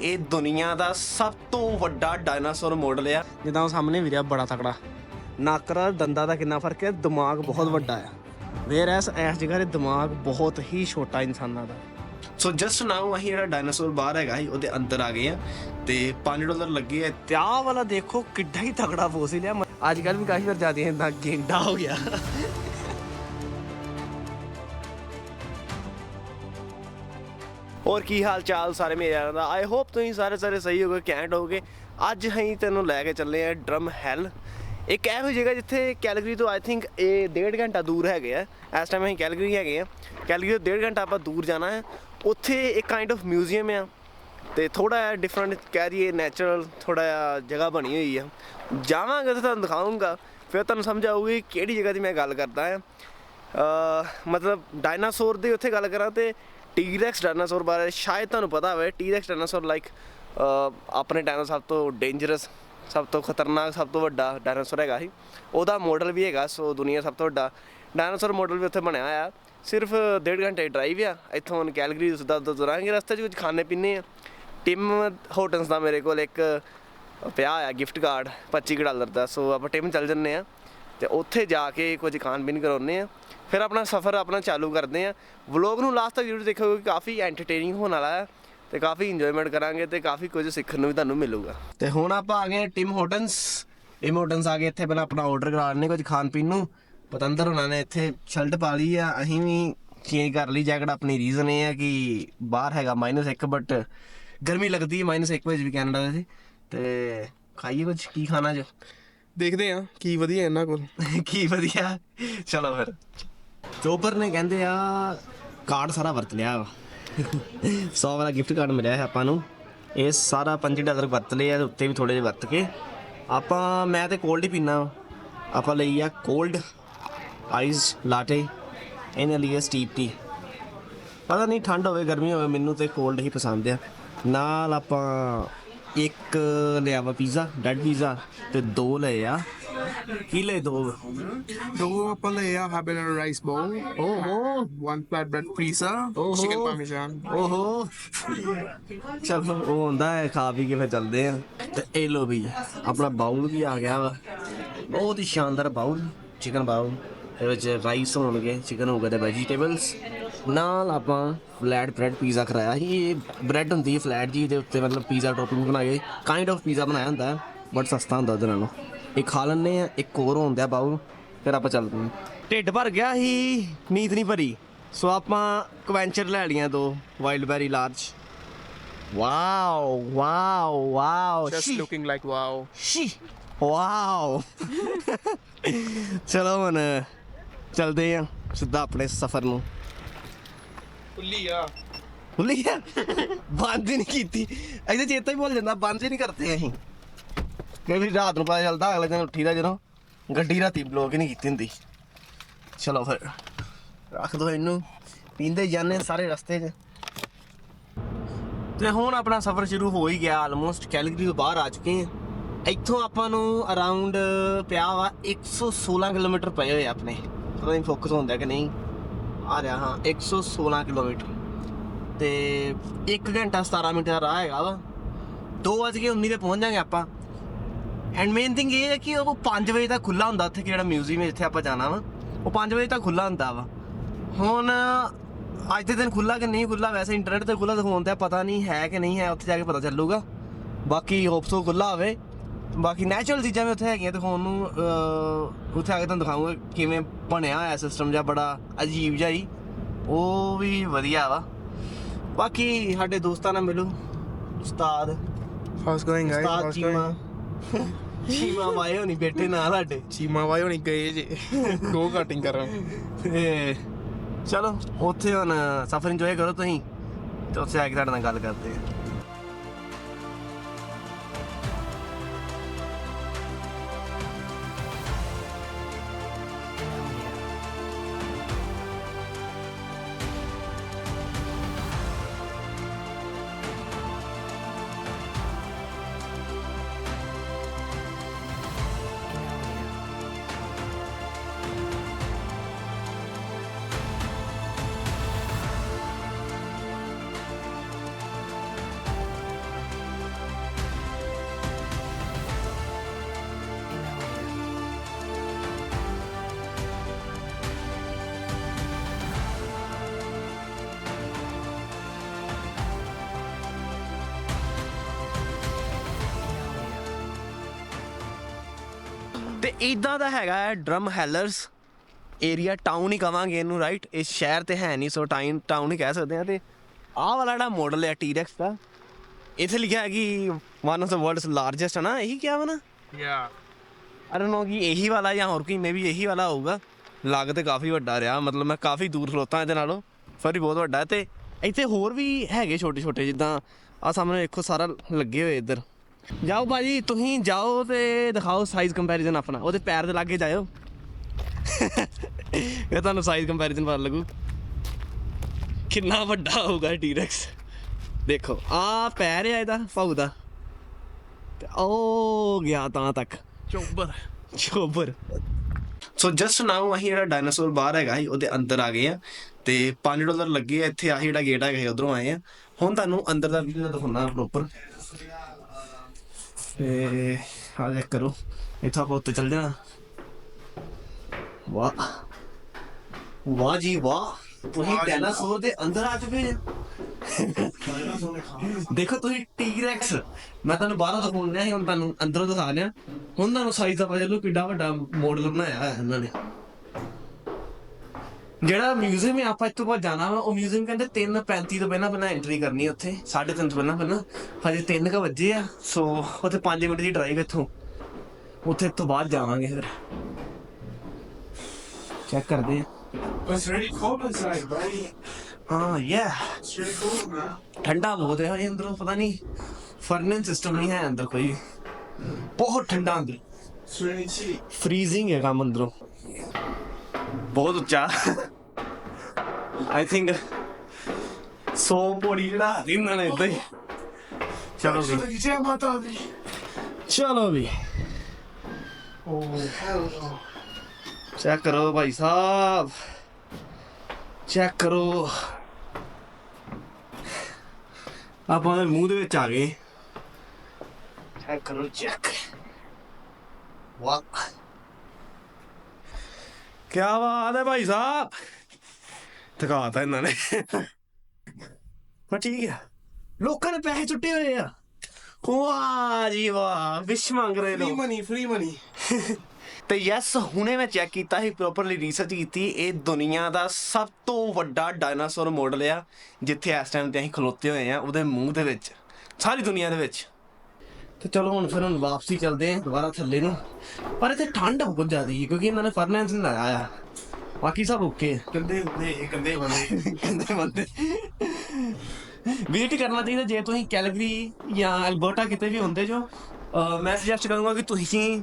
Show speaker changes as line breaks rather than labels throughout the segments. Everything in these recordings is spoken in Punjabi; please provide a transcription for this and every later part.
ਇਹ ਦੁਨੀਆ ਦਾ ਸਭ ਤੋਂ ਵੱਡਾ ਡਾਇਨਾਸੌਰ ਮਾਡਲ ਆ। ਜਿੱਦਾਂ ਉਹ ਸਾਹਮਣੇ ਵੀ ਰਿਹਾ ਬੜਾ ਤਕੜਾ। ਨੱਕ ਦੰਦਾਂ ਦਾ ਕਿੰਨਾ ਫ਼ਰਕ ਹੈ ਦਿਮਾਗ ਬਹੁਤ ਵੱਡਾ ਆ। ਵੇਅਰ ਐਸ ਇਸ ਜਗ੍ਹਾ ਦੇ ਦਿਮਾਗ ਬਹੁਤ ਹੀ ਛੋਟਾ ਇਨਸਾਨਾਂ ਦਾ। ਸੋ ਜਸਟ ਨਾਓ ਅਸੀਂ ਜਿਹੜਾ ਡਾਇਨਾਸੌਰ ਬਾਹਰ ਹੈਗਾ ਸੀ, ਉਹਦੇ ਅੰਦਰ ਆ ਗਏ ਆ ਤੇ 5 ਡਾਲਰ ਲੱਗੇ ਆ। ਤੇ ਆਹ ਵਾਲਾ ਦੇਖੋ ਕਿੱਡਾ ਹੀ ਤਕੜਾ ਫੋਸਿਲ ਆ ਅੱਜ ਕੱਲ ਵੀ ਕਾਫੀ ਵਾਰ ਜਾਂਦੀ ਹੈ ਨਾ ਗੇਂਡਾ ਹੋ ਗਿਆ। ਔਰ ਕੀ ਹਾਲ ਚਾਲ ਸਾਰੇ ਮੇਰੇ ਯਾਰਾਂ ਦਾ? ਆਈ ਹੋਪ ਤੁਸੀਂ ਸਾਰੇ ਸਾਰੇ ਸਹੀ ਹੋਗੇ ਕੈਂਟ ਹੋਗੇ। ਅੱਜ ਅਸੀਂ ਤੈਨੂੰ ਲੈ ਕੇ ਚੱਲੇ ਆ ਡਰਮ ਹੈਲ ਇੱਕ ਇਹੋ ਜਗ੍ਹਾ ਜਿੱਥੇ ਕੈਲਗਰੀ ਤੋਂ ਆਈ ਥਿੰਕ ਇਹ ਡੇਢ ਘੰਟਾ ਦੂਰ ਹੈਗੇ ਆ। ਇਸ ਟਾਈਮ ਅਸੀਂ ਕੈਲਗਰੀ ਹੈਗੇ ਆ। ਕੈਲਗਰੀ ਤੋਂ ਡੇਢ ਘੰਟਾ ਆਪਾਂ ਦੂਰ ਜਾਣਾ ਹੈ। ਉੱਥੇ ਇੱਕ ਕਾਈਂਡ ਆਫ ਮਿਊਜ਼ੀਅਮ ਆ। ਤੇ ਥੋੜਾ ਜਿਹਾ ਡਿਫਰੈਂਟ ਕਹਿ ਰਹੀਏ ਨੈਚੁਰਲ ਥੋੜਾ ਜਿਹਾ ਜਗ੍ਹਾ ਬਣੀ ਹੋਈ ਆ। ਜਾਵਾਂਗੇ ਤਾਂ ਤੁਹਾਨੂੰ ਦਿਖਾਉਂਗਾ ਫਿਰ ਤੁਹਾਨੂੰ ਸਮਝ ਆਊਗੀ ਕਿਹੜੀ ਜਗ੍ਹਾ ਦੀ ਮੈਂ ਗੱਲ ਕਰਦਾ ਆ। ਮਤਲਬ ਡਾਇਨਾਸੌਰ ਦੀ ਉੱਥੇ ਗੱਲ ਕਰਾਂ ਤੇ ਟੀਰੈਕਸ ਡਾਇਨਾਸੌਰ ਬਾਰੇ ਸ਼ਾਇਦ ਤੁਹਾਨੂੰ ਪਤਾ ਹੋਵੇ ਟੀਰੈਕਸ ਡਾਇਨਾਸੌਰ ਲਾਈਕ ਆਪਣੇ ਟਾਈਮ ਸਭ ਤੋਂ ਡੇਂਜਰਸ ਸਭ ਤੋਂ ਖਤਰਨਾਕ, ਸਭ ਤੋਂ ਵੱਡਾ ਡਾਇਨਾਸੌਰ ਹੈਗਾ ਸੀ। ਉਹਦਾ ਮਾਡਲ ਵੀ ਹੈਗਾ, ਸੋ ਦੁਨੀਆ ਸਭ ਤੋਂ ਵੱਡਾ। ਡਾਇਨਾਸੌਰ ਮਾਡਲ ਵੀ ਉੱਥੇ ਬਣਿਆ ਹੋਇਆ। ਸਿਰਫ ਡੇਢ ਘੰਟੇ ਡਰਾਈਵ ਆ। ਇੱਥੋਂ ਹੁਣ ਕੈਲਗਰੀ ਸਿੱਧਾ ਤੋਂ ਰਸਤੇ 'ਚ ਕੁਝ ਖਾਣੇ ਪੀਣੇ ਆ। ਟਿਮ ਹੋਟਲਸ ਦਾ ਮੇਰੇ ਕੋਲ ਇੱਕ ਪਿਆ ਆ ਗਿਫਟ ਕਾਰਡ 25 ਕੁ ਡਾਲਰ ਦਾ। ਸੋ ਆਪਾਂ ਟਿਮ ਚੱਲ ਜੰਨੇ ਆ। ਤੇ ਉੱਥੇ ਜਾ ਕੇ ਕੁਝ ਖਾਣ ਪੀਣ ਕਰਾਉਨੇ ਆ। ਫਿਰ ਆਪਣਾ ਸਫ਼ਰ ਆਪਣਾ ਚਾਲੂ ਕਰਦੇ ਆ ਵਲੌਗ ਨੂੰ ਲਾਸਟ ਤੱਕ ਜ਼ਰੂਰ ਦੇਖਿਓ ਕਿਉਂਕਿ ਕਾਫੀ ਐਂਟਰਟੇਨਿੰਗ ਹੋਣ ਵਾਲਾ ਹੈ ਤੇ ਕਾਫੀ ਇੰਜੋਇਮੈਂਟ ਕਰਾਂਗੇ ਤੇ ਕਾਫੀ ਕੁਝ ਸਿੱਖਣ ਨੂੰ ਵੀ ਤੁਹਾਨੂੰ ਮਿਲੂਗਾ। ਤੇ ਹੁਣ ਆਪਾਂ ਆ ਗਏ ਟਿਮ ਹੋਟਨਸ ਟਿਮ ਹੋਟਨਸ ਆ ਗਏ ਇੱਥੇ ਪਹਿਲਾਂ ਆਪਣਾ ਆਰਡਰ ਕਰਾ ਲੈਣੇ ਕੁਝ ਖਾਣ ਪੀਣ ਨੂੰ। ਪਤੰਦਰ ਉਹਨਾਂ ਨੇ ਇੱਥੇ ਸ਼ਰਟ ਪਾ ਲਈ ਆ। ਅਸੀਂ ਵੀ ਚੇਂਜ ਕਰ ਲਈ ਜੈਕਟ ਆਪਣੀ ਰੀਜ਼ਨ ਇਹ ਆ ਕਿ ਬਾਹਰ ਹੈਗਾ -1 ਬਟ ਗਰਮੀ ਲੱਗਦੀ ਹੈ -1 ਵਜੇ ਵੀ ਕੈਨੇਡਾ ਦੇ। ਤੇ ਖਾਈਏ ਕੁਝ ਕੀ ਖਾਣਾ ਜੋ
ਦੇਖਦੇ ਆ ਕੀ ਵਧੀਆ ਇਹਨਾਂ ਕੋਲ।
ਕੀ ਵਧੀਆ। ਚਲੋ ਫਿਰ। ਚੋਪਰ ਨੇ ਕਹਿੰਦੇ ਆ ਕਾਰਡ ਸਾਰਾ ਵਰਤ ਲਿਆ ਵਾ। 100 ਵਾਲਾ ਗਿਫਟ ਕਾਰਡ ਮਿਲਿਆ ਹੈ ਆਪਾਂ ਨੂੰ। ਇਹ ਸਾਰਾ 5 ਡਾਲਰ ਵਰਤ ਲਿਆ ਤੇ ਉੱਤੇ ਵੀ ਥੋੜੇ ਜਿਹੇ ਵਰਤ ਕੇ। ਆਪਾਂ, ਮੈਂ ਤੇ ਕੋਲਡ ਹੀ ਪੀਣਾ ਆਪਾਂ ਲਈ ਆ ਕੋਲਡ ਆਈਸ ਲਾਟੇ ਇਹਨਾਂ ਲਈ ਸਟੀਪ ਟੀ ਪਤਾ ਨਹੀਂ, ਠੰਡ ਹੋਵੇ, ਗਰਮੀ ਹੋਵੇ, ਮੈਨੂੰ ਤੇ ਕੋਲਡ ਹੀ ਪਸੰਦ ਆ। ਨਾਲ ਆਪਾਂ ਇੱਕ ਲਿਆ ਵਾ ਪੀਜ਼ਾ ਡੈਡ ਪੀਜ਼ਾ ਤੇ ਦੋ ਲਏ ਆ। ਦੋ?
ਦੋ ਆਪਾਂ ਲਏ ਆ habanero rice bowl
ਓਹੋ।
one flatbread pizza
ਓਹੋ।
chicken parmesan
ਓਹੋ। ਚਲੋ ਉਹ ਹੁੰਦਾ ਹੈ ਖਾ ਪੀ ਕੇ ਫਿਰ ਚੱਲਦੇ ਆ। ਤੇ ਇਹ ਲੋ ਵੀ ਆਪਣਾ ਬਾਉਲ ਵੀ ਆ ਗਿਆ ਵਾ। ਬਹੁਤ ਹੀ ਸ਼ਾਨਦਾਰ ਬਾਉਲ ਚਿਕਨ ਬਾਉਲ ਇਹਦੇ ਵਿੱਚ ਰਾਈਸ ਹੋਣਗੇ ਚਿਕਨ ਹੋਊਗਾ ਤੇ ਵੈਜੀਟੇਬਲਸ ਨਾਲ ਆਪਾਂ ਫਲੈਟ ਬ੍ਰੈਡ ਪੀਜ਼ਾ ਕਰਾਇਆ ਸੀ। ਇਹ ਬ੍ਰੈਡ ਹੁੰਦੀ ਹੈ ਫਲੈਟ ਜੀ ਦੇ ਉੱਤੇ ਮਤਲਬ ਪੀਜ਼ਾ ਟੋਪਿੰਗ ਬਣਾਏ। ਕਾਈਂਡ ਆਫ ਪੀਜ਼ਾ ਬਣਾਇਆ ਹੁੰਦਾ ਬਟ ਸਸਤਾ ਹੁੰਦਾ ਉਹਦੇ ਨਾਲੋਂ। ਇਹ ਖਾ ਲੈਂਦੇ ਆ ਇੱਕ ਹੋਰ ਹੁੰਦਾ ਬਾਉਲ ਫਿਰ ਆਪਾਂ ਚੱਲਦੇ ਹਾਂ। ਢਿੱਡ ਭਰ ਗਿਆ ਸੀ ਨੀਂਦ ਨਹੀਂ ਭਰੀ। ਸੋ ਆਪਾਂ ਕਵੈਂਚਰ ਲੈ ਲਈਆਂ ਦੋ wild berry large wow wow wow
just looking like wow
ਸ਼ੀ। ਵਾਓ। ਚਲੋ ਹੁਣ ਚਲਦੇ ਆ ਸਿੱਧਾ ਆਪਣੇ ਸਫ਼ਰ ਨੂੰ।
ਖੁੱਲੀ ਆ।
ਭੁੱਲੀ ਆ? ਬੰਦ ਹੀ ਨਹੀਂ ਕੀਤੀ। ਇਹਦੇ ਚੇਤਾ ਹੀ ਭੁੱਲ ਜਾਂਦਾ ਬੰਦ ਹੀ ਨਹੀਂ ਕਰਦੇ ਅਸੀਂ। ਕਈ ਵਾਰੀ ਰਾਤ ਨੂੰ ਪਤਾ ਚੱਲਦਾ ਅਗਲੇ ਦਿਨ ਉੱਠੀਦਾ ਜਦੋਂ ਗੱਡੀ ਰਾਤੀ ਬਲੌਕ ਹੀ ਨਹੀਂ ਕੀਤੀ ਹੁੰਦੀ। ਚਲੋ ਫਿਰ, ਰੱਖ ਦੋ ਇਹਨੂੰ। ਪੀਂਦੇ ਜਾਂਦੇ ਸਾਰੇ ਰਸਤੇ 'ਚ। ਤੇ ਹੁਣ ਆਪਣਾ ਸਫ਼ਰ ਸ਼ੁਰੂ ਹੋ ਹੀ ਗਿਆ ਆਲਮੋਸਟ ਕੈਲਗਰੀ ਤੋਂ ਬਾਹਰ ਆ ਚੁੱਕੇ ਹਾਂ। ਇੱਥੋਂ ਆਪਾਂ ਨੂੰ ਅਰਾਊਂਡ ਪਿਆ ਵਾ 116 ਕਿਲੋਮੀਟਰ ਪਏ ਹੋਏ ਆਪਣੇ। ਪਤਾ ਨਹੀਂ ਫੋਕਸ ਹੁੰਦਾ ਕਿ ਨਹੀਂ। ਆ ਰਿਹਾ ਹਾਂ 116 ਕਿਲੋਮੀਟਰ। ਤੇ 1 ਘੰਟਾ 17 ਮਿੰਟ ਦਾ ਰਾਹ ਹੈਗਾ ਵਾ। 2:19 ਤੇ ਪਹੁੰਚ ਜਾਾਂਗੇ ਆਪਾਂ। ਐਂਡ ਮੇਨ ਥਿੰਗ ਇਹ ਹੈ ਕਿ ਉਹ 5 ਵਜੇ ਤੱਕ ਖੁੱਲਾ ਹੁੰਦਾ ਉੱਥੇ ਜਿਹੜਾ ਮਿਊਜ਼ੀਅਮ ਹੈ ਜਿੱਥੇ ਆਪਾਂ ਜਾਣਾ ਵਾ ਉਹ 5 ਵਜੇ ਤੱਕ ਖੁੱਲਾ ਹੁੰਦਾ ਵਾ। ਹੁਣ ਅੱਜ ਦੇ ਦਿਨ ਖੁੱਲਾ ਕਿ ਨਹੀਂ ਖੁੱਲਾ ਵੈਸੇ ਇੰਟਰਨੈਟ ਤੇ ਖੁੱਲਾ ਦਿਖਾਉਣ ਤੇ ਪਤਾ ਨਹੀਂ ਹੈ ਕਿ ਨਹੀਂ ਹੈ ਉੱਥੇ ਜਾ ਕੇ ਪਤਾ ਚੱਲੂਗਾ। ਬਾਕੀ ਹੋਪਸੋ ਖੁੱਲਾ ਹੋਵੇ। ਬਾਕੀ ਨੈਚੁਰਲ ਚੀਜ਼ਾਂ ਵੀ ਉੱਥੇ ਹੈਗੀਆਂ ਦਿਖਾਉਣ ਨੂੰ ਅਹ, ਉੱਥੇ ਆ ਕੇ ਤੁਹਾਨੂੰ ਦਿਖਾਉਂਗਾ ਕਿਵੇਂ ਬਣਿਆ ਹੋਇਆ ਸਿਸਟਮ ਜਿਹਾ ਬੜਾ ਅਜੀਬ ਜਿਹਾ ਹੀ। ਉਹ ਵੀ ਵਧੀਆ ਵਾ। ਬਾਕੀ ਸਾਡੇ ਦੋਸਤਾਂ ਨਾਲ ਮਿਲੋ। ਉਸਤਾਦ
how's going guys?
ਉਸਤਾਦ
how's
ਚੀਮਾ ਵਾਏ ਹੋਣੀ ਬੈਠੇ ਨਾਲ ਸਾਡੇ।
ਚੀਮਾ ਵਾਈ ਹੋਣੀ ਗਏ ਜੇ। ਗੋ ਕਟਿੰਗ ਕਰਨ।
ਤੇ ਚਲੋ ਉੱਥੇ ਹੁਣ ਸਫ਼ਰ ਇੰਜੋਏ ਕਰੋ ਤੁਸੀਂ ਤੇ ਉੱਥੇ ਆ ਕੇ ਤੁਹਾਡੇ ਨਾਲ ਗੱਲ ਕਰਦੇ ਆ। ਇਦਾਂ ਦਾ ਹੈਗਾ ਹੈ ਡਰਮ ਹੈਲਰਸ ਏਰੀਆ ਟਾਊਨ ਹੀ ਕਵਾਂਗੇ ਇਹਨੂੰ ਰਾਈਟ ਇਹ ਸ਼ਹਿਰ ਤੇ ਹੈ ਨਹੀਂ ਸੋ ਟਾਈਨ ਟਾਊਨ ਹੀ ਕਹਿ ਸਕਦੇ ਆ ਤੇ ਆਹ ਵਾਲਾ ਜਿਹੜਾ ਮਾਡਲ ਹੈ ਟੀਰੈਕਸ ਦਾ ਇੱਥੇ ਲਿਖਿਆ ਹੈ ਕਿ one of the world's largest ਹੈ ਨਾ ਇਹੀ ਕਿਹਾ ਵਾ ਨਾ?
ਯਾ
ਆਈ ਡੋਨਟ ਨੋ ਕਿ ਇਹੀ ਵਾਲਾ ਜਾਂ ਹੋਰ ਕੋਈ ਮੇਬੀ ਇਹੀ ਵਾਲਾ ਹੋਊਗਾ। ਲੱਗ ਤੇ ਕਾਫੀ ਵੱਡਾ ਰਿਹਾ ਮਤਲਬ ਮੈਂ ਕਾਫੀ ਦੂਰ ਖਲੋਤਾ ਇਹਦੇ ਨਾਲੋਂ ਵੀ ਬਹੁਤ ਵੱਡਾ ਤੇ ਇੱਥੇ ਹੋਰ ਵੀ ਹੈਗੇ ਛੋਟੇ ਛੋਟੇ ਜਿੱਦਾਂ ਆ ਸਾਹਮਣੇ ਦੇਖੋ ਸਾਰਾ ਲੱਗੇ ਹੋਏ ਇੱਧਰ। ਜਾਓ ਬਾਜੀ ਤੁਸੀਂ ਜਾਓ ਤੇ ਦਿਖਾਓ ਸਾਈਜ਼ ਕੰਪੈਰੀਜ਼ਨ ਆਪਣਾ। ਉਹਦੇ ਪੈਰ ਦੇ ਲਾਗੇ ਜਾਇਓ। ਇਹ ਤੁਹਾਨੂੰ ਸਾਈਜ਼ ਕੰਪੈਰੀਜ਼ਨ ਪਤਾ ਲੱਗੂ। ਕਿੰਨਾ ਵੱਡਾ ਹੋਊਗਾ ਟੀਰੈਕਸ ਦੇਖੋ ਆ ਪੈਰ ਹੈ ਇਹਦਾ ਭਾਊ ਦਾ। ਤੇ ਉਹ ਗਿਆ ਤਾਂ ਤੱਕ।
ਚੋਬਰ।
ਚੋਬਰ। ਸੋ ਜਸਟ ਨਾਓ ਅਸੀਂ ਜਿਹੜਾ ਡਾਇਨਾਸੌਰ ਬਾਹਰ ਹੈਗਾ ਸੀ ਉਹਦੇ ਅੰਦਰ ਆ ਗਏ ਆ। ਤੇ 5 ਡਾਲਰ ਲੱਗੇ ਆ ਇੱਥੇ ਆਹ ਜਿਹੜਾ ਗੇਟ ਹੈਗਾ ਉਧਰੋਂ ਆਏ ਆ। ਹੁਣ ਤੁਹਾਨੂੰ ਅੰਦਰ ਦਾ ਵੀਡੀਓ ਦਿਖਾਉਣਾ ਪ੍ਰੋਪਰ ਤੇ ਆ ਦੇਖ ਕਰੋ ਇੱਥੋਂ ਆਪਾਂ ਉੱਤੇ ਚੱਲ ਜਾਣਾ ਵਾਹ ਵਾਹ ਜੀ ਵਾਹ ਤੁਸੀਂ ਡਾਇਨਾਸੌਰ ਦੇ ਅੰਦਰ ਆ ਚੁੱਕੇ ਜੀ ਦੇਖੋ ਤੁਸੀਂ ਟੀਰੈਕਸ ਮੈਂ ਤੁਹਾਨੂੰ ਬਾਹਰੋਂ ਦਿਖਾਉਣ ਰਿਹਾ ਸੀ ਹੁਣ ਤੁਹਾਨੂੰ ਅੰਦਰੋਂ ਦਿਖਾ ਲਿਆ ਹੁਣ ਤੁਹਾਨੂੰ ਸਾਈਜ਼ ਦਾ ਪਤਾ ਚੱਲੂ ਕਿੱਡਾ ਵੱਡਾ ਮਾਡਲ ਬਣਾਇਆ ਹੈ ਇਹਨਾਂ ਨੇ ਜਿਹੜਾ ਮਿਊਜ਼ੀਅਮ ਹੈ ਆਪਾਂ ਇੱਥੋਂ ਬਾਅਦ ਜਾਣਾ ਵਾ ਉਹ ਮਿਊਜ਼ੀਅਮ ਕਹਿੰਦੇ 3:35 ਤੋਂ ਪਹਿਲਾਂ ਪਹਿਲਾਂ ਐਂਟਰੀ ਕਰਨੀ ਹੈ ਉੱਥੇ 3:30 ਤੋਂ ਪਹਿਲਾਂ ਪਹਿਲਾਂ। ਹਜੇ 3 ਕ ਵਜੇ ਆ ਸੋ ਉੱਥੇ 5 ਮਿੰਟ ਦੀ ਡਰਾਈਵ ਇੱਥੋਂ। ਉੱਥੇ ਤੋਂ ਬਾਅਦ ਜਾਵਾਂਗੇ ਫਿਰ। ਚੈੱਕ ਕਰਦੇ ਆ।
It's really cold inside, buddy.
ਹਾਂ ਯਾ. ਠੰਡਾ ਬਹੁਤ ਹੈ ਅੰਦਰੋਂ ਪਤਾ ਨਹੀਂ ਫਰਨੈਂਸ ਸਿਸਟਮ ਨਹੀਂ ਹੈ ਅੰਦਰ ਕੋਈ। ਬਹੁਤ ਠੰਡਾ ਅੰਦਰ. ਫ੍ਰੀਜ਼ਿੰਗ ਹੈ ਕੰਮ ਅੰਦਰੋਂ। ਬਹੁਤ ਉੱਚਾ। ਆਈ ਥਿੰਕ ਸੋ ਪੌੜੀ ਜਿਹੜਾ ਇਹਨਾਂ ਨੇ ਇਦਾਂ ਹੀ। ਚਲੋ
Look at my daddy.
ਚਲੋ ਵੀ।
No.
ਚੈੱਕ ਕਰੋ ਭਾਈ ਸਾਹਿਬ। ਚੈੱਕ ਕਰੋ। ਆਪਾਂ ਦੇ ਮੂੰਹ ਦੇ ਵਿੱਚ ਆ ਗਏ। ਚੈੱਕ ਕਰੋ ਚੈੱਕ ਵਾਹ ਕੀ ਬਾਤ ਹੈ ਭਾਈ ਸਾਹਿਬ। ਥਕਾਤਾ ਇਹਨਾਂ ਨੇ। ਪਰ ਠੀਕ ਹੈ ਲੋਕਾਂ ਨੇ ਪੈਸੇ ਚੁੱਟੇ ਹੋਏ ਆ। ਵਾਹ ਜੀ ਵਾਹ ਵਿਸ਼ ਮੰਗ ਰਹੇ
Free
ਲੋਕ।
money, free money.
ਤੇ ਯੈਸ ਹੁਣੇ ਮੈਂ ਚੈੱਕ ਕੀਤਾ ਸੀ ਪ੍ਰੋਪਰਲੀ ਰਿਸਰਚ ਕੀਤੀ। ਇਹ ਦੁਨੀਆ ਦਾ ਸਭ ਤੋਂ ਵੱਡਾ ਡਾਇਨਾਸੌਰ ਮਾਡਲ ਆ ਜਿੱਥੇ ਇਸ ਟਾਈਮ ਤੇ ਅਸੀਂ ਖਲੋਤੇ ਹੋਏ ਆ ਉਹਦੇ ਮੂੰਹ ਦੇ ਵਿੱਚ। ਸਾਰੀ ਦੁਨੀਆ ਦੇ ਵਿੱਚ। ਤੇ ਚਲੋ ਹੁਣ ਫਿਰ ਹੁਣ ਵਾਪਸੀ ਚੱਲਦੇ ਆਂ ਦੁਬਾਰਾ ਥੱਲੇ ਨੂੰ। ਪਰ ਇੱਥੇ ਠੰਡ ਬਹੁਤ ਜ਼ਿਆਦਾ ਹੈ ਕਿਉਂਕਿ ਇਹਨਾਂ ਨੇ ਫਰਨੈਂਸ ਨਹੀਂ ਲਾਇਆ ਆ। ਬਾਕੀ ਸਭ okay
Gande bande, gande bande.
ਕਹਿੰਦੇ ਬੰਦੇ। ਵਿਜ਼ਿਟ ਕਰਨਾ ਚਾਹੀਦਾ ਜੇ ਤੁਸੀਂ ਕੈਲਗਰੀ ਜਾਂ ਐਲਬਰਟਾ ਕਿਤੇ ਵੀ ਹੁੰਦੇ ਜੋ। ਮੈਂ ਸੁਜੈਸਟ ਕਰੂੰਗਾ ਕਿ ਤੁਸੀਂ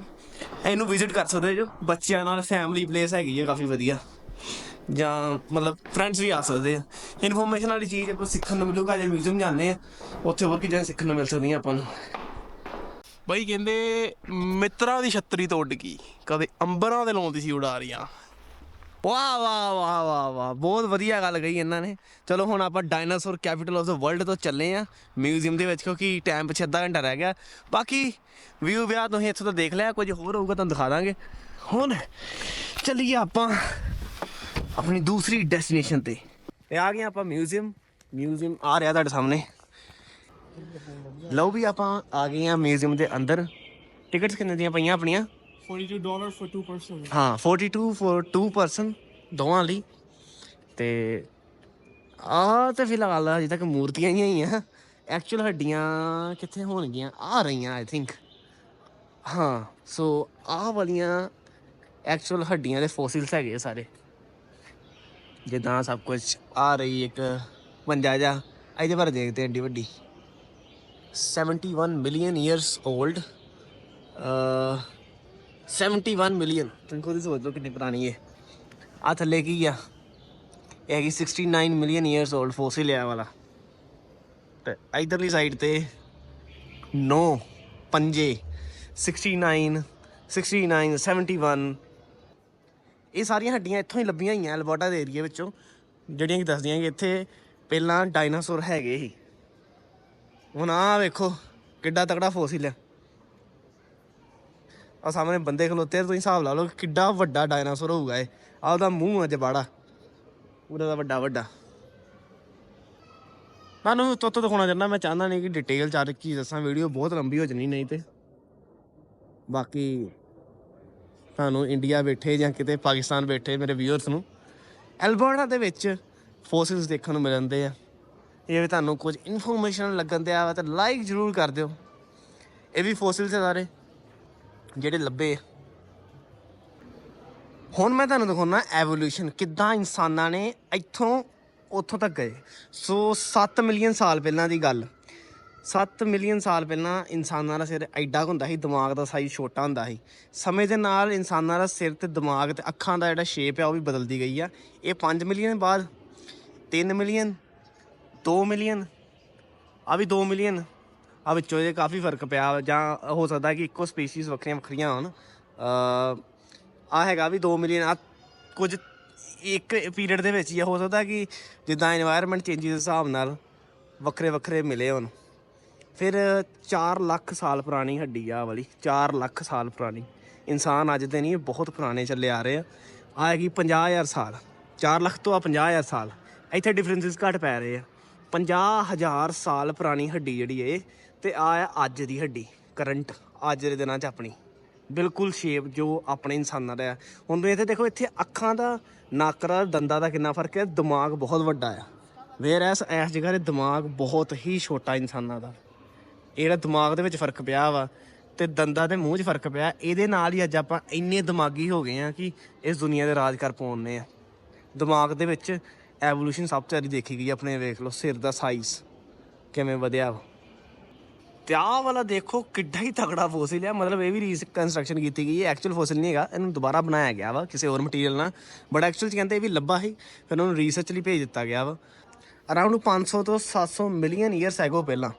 ਇਹਨੂੰ ਵਿਜ਼ਿਟ ਕਰ ਸਕਦੇ ਜੋ। ਬੱਚਿਆਂ ਨਾਲ ਫੈਮਿਲੀ ਪਲੇਸ ਹੈਗੀ ਹੈ ਕਾਫੀ ਵਧੀਆ। ਜਾਂ ਮਤਲਬ ਫਰੈਂਡਸ ਵੀ ਆ ਸਕਦੇ ਆ। ਇਨਫੋਰਮੇਸ਼ਨ ਵਾਲੀ ਚੀਜ਼ ਹੈ ਕੁਝ ਸਿੱਖਣ ਨੂੰ ਮਿਲੂਗਾ ਜੇ ਮਿਊਜ਼ੀਅਮ ਜਾਂਦੇ ਆ ਉੱਥੇ ਹੋਰ ਚੀਜ਼ਾਂ ਸਿੱਖਣ ਨੂੰ ਮਿਲ ਸਕਦੀਆਂ ਆਪਾਂ ਨੂੰ।
ਬਾਈ ਕਹਿੰਦੇ ਮਿੱਤਰਾਂ ਦੀ ਛਤਰੀ ਤੋਂ ਉੱਡ ਗਈ। ਕਦੇ ਅੰਬਰਾਂ ਦੇ ਲਾਉਂਦੀ ਸੀ ਉਡਾਰੀਆਂ
ਵਾਹ ਵਾਹ ਵਾਹ ਵਾਹ ਵਾਹ। ਬਹੁਤ ਵਧੀਆ ਗੱਲ ਕਹੀ ਇਹਨਾਂ ਨੇ। ਚਲੋ ਹੁਣ ਆਪਾਂ dinosaur capital of the world ਤੋਂ ਚੱਲੇ ਆ ਮਿਊਜ਼ੀਅਮ ਦੇ ਵਿੱਚ, ਕਿਉਂਕਿ ਟਾਈਮ ਪਿੱਛੇ ਅੱਧਾ ਘੰਟਾ ਰਹਿ ਗਿਆ। ਬਾਕੀ ਵਿਊ ਵਿਆਹ ਤੁਸੀਂ ਇੱਥੋਂ ਤਾਂ ਦੇਖ ਲਿਆ, ਕੁਝ ਹੋਰ ਹੋਊਗਾ ਤੁਹਾਨੂੰ ਦਿਖਾ ਦਾਂਗੇ। ਹੁਣ ਚੱਲੀਏ ਆਪਾਂ ਆਪਣੀ ਦੂਸਰੀ ਡੈਸਟੀਨੇਸ਼ਨ ਤੇ। ਤੇ ਆ ਗਏ ਆਪਾਂ ਮਿਊਜ਼ੀਅਮ ਮਿਊਜ਼ੀਅਮ ਆ ਰਿਹਾ ਤੁਹਾਡੇ ਸਾਹਮਣੇ। ਲਓ ਵੀ ਆਪਾਂ ਆ ਗਏ ਆ ਮਿਊਜ਼ੀਅਮ ਦੇ ਅੰਦਰ। ਟਿਕਟਸ ਕਿੰਨੇ ਦੀਆਂ ਪਈਆਂ ਆਪਣੀਆਂ?
$42 for two person.
ਹਾਂ 42 ਫॉर 2 ਪਰਸਨ ਦੋਵਾਂ ਲਈ। ਤੇ ਆ ਤੇ ਫਿਲਹਾਲ ਅਜੇ ਤੱਕ ਮੂਰਤੀਆਂ ਹੀ ਆਈਆਂ। ਐਕਚੁਅਲ ਹੱਡੀਆਂ ਕਿੱਥੇ ਹੋਣਗੀਆਂ? ਆ ਰਹੀਆਂ ਆਈ ਥਿੰਕ ਹਾਂ ਸੋ ਆਹ ਵਾਲੀਆਂ ਐਕਚੁਅਲ ਹੱਡੀਆਂ ਦੇ ਫੋਸਿਲਸ ਹੈਗੇ ਆ ਸਾਰੇ। ਜਿੱਦਾਂ ਸਭ ਕੁਝ ਆ ਰਹੀ ਇੱਕ ਪੰਜਾ ਜਾ ਇਹਦੇ ਬਾਰੇ ਦੇਖਦੇ ਏਡੀ ਵੱਡੀ। 71 million years old uh 71 million ਤੁਸੀਂ ਖੁਦ ਹੀ ਸੋਚ ਲਓ ਕਿੰਨੀ ਪੁਰਾਣੀ ਹੈ ਆ ਥੱਲੇ ਕੀ ਆ ਇਹ ਹੈਗੀ 69 ਮਿਲੀਅਨ ਇਅਰਸ 올ਡ ਫੋਸਿਲ ਆ ਵਾਲਾ ਤੇ ਇਧਰਲੀ ਸਾਈਡ ਤੇ 9 ਪੰਜੇ 69 69 71 ਇਹ ਸਾਰੀਆਂ ਹੱਡੀਆਂ ਇੱਥੋਂ ਹੀ ਲੱਭੀਆਂ ਹੋਈਆਂ ਐਲਬਰਟਾ ਦੇ ਏਰੀਆ ਵਿੱਚੋਂ, ਜਿਹੜੀਆਂ ਕਿ ਦੱਸਦੀਆਂ ਕਿ ਇੱਥੇ ਪਹਿਲਾਂ ਡਾਇਨਾਸੌਰ ਹੈਗੇ ਸੀ। ਹੁਣ ਆ ਵੇਖੋ, ਕਿੱਡਾ ਤਕੜਾ ਫੋਸਿਲ ਹੈ ਆ ਸਾਹਮਣੇ ਬੰਦੇ ਖਲੋਤੇ ਤੁਸੀਂ ਹਿਸਾਬ ਲਾ ਲਓ ਕਿੱਡਾ ਵੱਡਾ ਡਾਇਨਾਸੌਰ ਹੋਊਗਾ ਇਹ। ਆ ਉਹਦਾ ਮੂੰਹ ਆ ਜਬਾੜਾ। ਪੂਰਾ ਦਾ ਵੱਡਾ ਵੱਡਾ। ਤੁਹਾਨੂੰ ਤੋਤੋ ਦਿਖਾਉਣਾ ਚਾਹੁੰਦਾ, ਮੈਂ ਚਾਹੁੰਦਾ ਨਹੀਂ ਕਿ ਡਿਟੇਲ ਚ ਆ ਕੀ ਦੱਸਾਂ ਵੀਡੀਓ ਬਹੁਤ ਲੰਬੀ ਹੋ ਜਣੀ, ਨਹੀਂ ਤੇ। ਬਾਕੀ ਤੁਹਾਨੂੰ ਇੰਡੀਆ ਬੈਠੇ ਜਾਂ ਕਿਤੇ ਪਾਕਿਸਤਾਨ ਬੈਠੇ ਮੇਰੇ ਵਿਊਅਰਸ ਨੂੰ ਐਲਬਰਟਾ ਦੇ ਵਿੱਚ ਫੋਸਿਲਸ ਦੇਖਣ ਨੂੰ ਮਿਲਣਦੇ ਆ। ਇਹ ਵੀ ਤੁਹਾਨੂੰ ਕੁਝ ਇਨਫੋਰਮੇਸ਼ਨ ਲੱਗਣ ਤੇ ਆ ਤਾਂ ਲਾਈਕ ਜ਼ਰੂਰ ਕਰ ਦਿਓ। ਇਹ ਵੀ ਫੋਸਿਲਸ ਆ ਸਾਰੇ, ਜਿਹੜੇ ਲੱਭੇ ਹੁਣ ਮੈਂ ਤੁਹਾਨੂੰ ਦਿਖਾਉਣਾ ਐਵੋਲੂਸ਼ਨ ਕਿੱਦਾਂ ਇਨਸਾਨਾਂ ਨੇ ਇੱਥੋਂ ਉੱਥੋਂ ਤੱਕ ਗਏ। ਸੋ 7 ਮਿਲੀਅਨ ਸਾਲ ਪਹਿਲਾਂ ਦੀ ਗੱਲ। 7 ਮਿਲੀਅਨ ਸਾਲ ਪਹਿਲਾਂ ਇਨਸਾਨਾਂ ਦਾ ਸਿਰ ਐਡਾ ਕੁ ਹੁੰਦਾ ਸੀ, ਦਿਮਾਗ ਦਾ ਸਾਈਜ਼ ਛੋਟਾ ਹੁੰਦਾ ਸੀ। ਸਮੇਂ ਦੇ ਨਾਲ ਇਨਸਾਨਾਂ ਦਾ ਸਿਰ ਤੇ ਦਿਮਾਗ ਤੇ ਅੱਖਾਂ ਦਾ ਜਿਹੜਾ ਸ਼ੇਪ ਆ, ਉਹ ਵੀ ਬਦਲਦੀ ਗਈ ਆ। ਇਹ 5 ਮਿਲੀਅਨ ਬਾਅਦ 3 ਮਿਲੀਅਨ ਦੋ ਮਿਲੀਅਨ, ਆ ਵੀ ਦੋ ਮਿਲੀਅਨ, ਆ ਵਿੱਚੋਂ ਇਹ ਕਾਫੀ ਫ਼ਰਕ ਪਿਆ ਜਾਂ ਹੋ ਸਕਦਾ ਕਿ ਇੱਕੋ ਸਪੀਸੀਜ਼ ਵੱਖਰੀਆਂ ਵੱਖਰੀਆਂ ਹੋਣ। ਆ ਹੈਗਾ ਵੀ ਦੋ ਮਿਲੀਅਨ, ਆ ਕੁਝ ਇੱਕ ਪੀਰੀਅਡ ਦੇ ਵਿੱਚ ਹੀ ਹੋ ਸਕਦਾ ਕਿ ਜਿੱਦਾਂ এনवायरमेंट ਚੇਂਜਸ ਦੇ ਹਿਸਾਬ ਨਾਲ ਵੱਖਰੇ ਵੱਖਰੇ ਮਿਲੇ ਹੋਣ। ਫਿਰ 4 ਲੱਖ ਸਾਲ ਪੁਰਾਣੀ ਹੱਡੀ ਆ ਵਾਲੀ 4 ਲੱਖ ਸਾਲ ਪੁਰਾਣੀ। ਇਨਸਾਨ ਅੱਜ ਦੇ ਨਹੀਂ, ਬਹੁਤ ਪੁਰਾਣੇ ਚੱਲੇ ਆ ਰਹੇ ਆ। ਆ ਹੈਗੀ 50000 ਸਾਲ 4 ਲੱਖ ਤੋਂ ਆ 50000 ਸਾਲ। ਇੱਥੇ ਡਿਫਰੈਂਸਸ ਘਟ ਪੈ ਰਹੇ ਆ। 50000 ਸਾਲ ਪੁਰਾਣੀ ਹੱਡੀ ਜਿਹੜੀ ਇਹ ਤੇ ਆ ਆ ਅੱਜ ਦੀ ਹੱਡੀ, ਕਰੰਟ, ਅੱਜ ਦੇ ਦਿਨਾਂ 'ਚ ਆਪਣੀ। ਬਿਲਕੁਲ ਸ਼ੇਪ ਜੋ ਆਪਣੇ ਇਨਸਾਨਾਂ ਦਾ ਹੈ ਹੁਣ ਤੁਸੀਂ ਇੱਥੇ ਦੇਖੋ, ਇੱਥੇ ਅੱਖਾਂ ਦਾ, ਨੱਕ ਦਾ, ਦੰਦਾਂ ਦਾ ਕਿੰਨਾ ਫ਼ਰਕ ਹੈ ਦਿਮਾਗ ਬਹੁਤ ਵੱਡਾ ਆ। ਵੇਰ ਐਸ ਇਸ ਜਗ੍ਹਾ ਦੇ ਦਿਮਾਗ ਬਹੁਤ ਹੀ ਛੋਟਾ ਇਨਸਾਨਾਂ ਦਾ। ਇਹ ਜਿਹੜਾ ਦਿਮਾਗ ਦੇ ਵਿੱਚ ਫ਼ਰਕ ਪਿਆ ਵਾ, ਤੇ ਦੰਦਾਂ ਦੇ ਮੂੰਹ 'ਚ ਫ਼ਰਕ ਪਿਆ। ਇਹਦੇ ਨਾਲ ਹੀ ਅੱਜ ਆਪਾਂ ਇੰਨੇ ਦਿਮਾਗੀ ਹੋ ਗਏ ਆ ਕਿ ਇਸ ਦੁਨੀਆ ਦੇ ਰਾਜ ਕਰ ਪਾਉਣੇ ਆ। ਦਿਮਾਗ ਦੇ ਵਿੱਚ ਐਵੋਲੂਸ਼ਨ ਸਭ ਤੋਂ ਜ਼ਿਆਦਾ ਦੇਖੀ ਗਈ ਆਪਣੇ, ਵੇਖ ਲਓ, ਸਿਰ ਦਾ ਸਾਈਜ਼ ਕਿਵੇਂ ਵਧਿਆ ਵਾ। ਤੇ ਆਹ ਵਾਲਾ ਦੇਖੋ ਕਿੱਡਾ ਹੀ ਤਗੜਾ ਫੋਸਿਲ ਆ। ਮਤਲਬ ਇਹ ਵੀ ਰੀਕਨਸਟਰਕਸ਼ਨ ਕੀਤੀ ਗਈ ਹੈ। ਐਕਚੁਅਲ ਫੋਸਿਲ ਨਹੀਂ ਹੈਗਾ। ਇਹਨੂੰ ਦੁਬਾਰਾ ਬਣਾਇਆ ਗਿਆ ਵਾ ਕਿਸੇ ਹੋਰ ਮਟੀਰੀਅਲ ਨਾਲ। ਬਟ ਐਕਚੁਅਲ ਚ ਕਹਿੰਦੇ ਇਹ ਵੀ ਲੱਭਾ ਸੀ। ਫਿਰ ਉਹਨੂੰ ਰਿਸਰਚ ਲਈ ਭੇਜ ਦਿੱਤਾ ਗਿਆ ਵਾ। ਅਰਾਊਂਡ 500 ਤੋਂ 700 ਮਿਲੀਅਨ ਇਅਰਸ ਐਗੋ ਪਹਿਲਾਂ,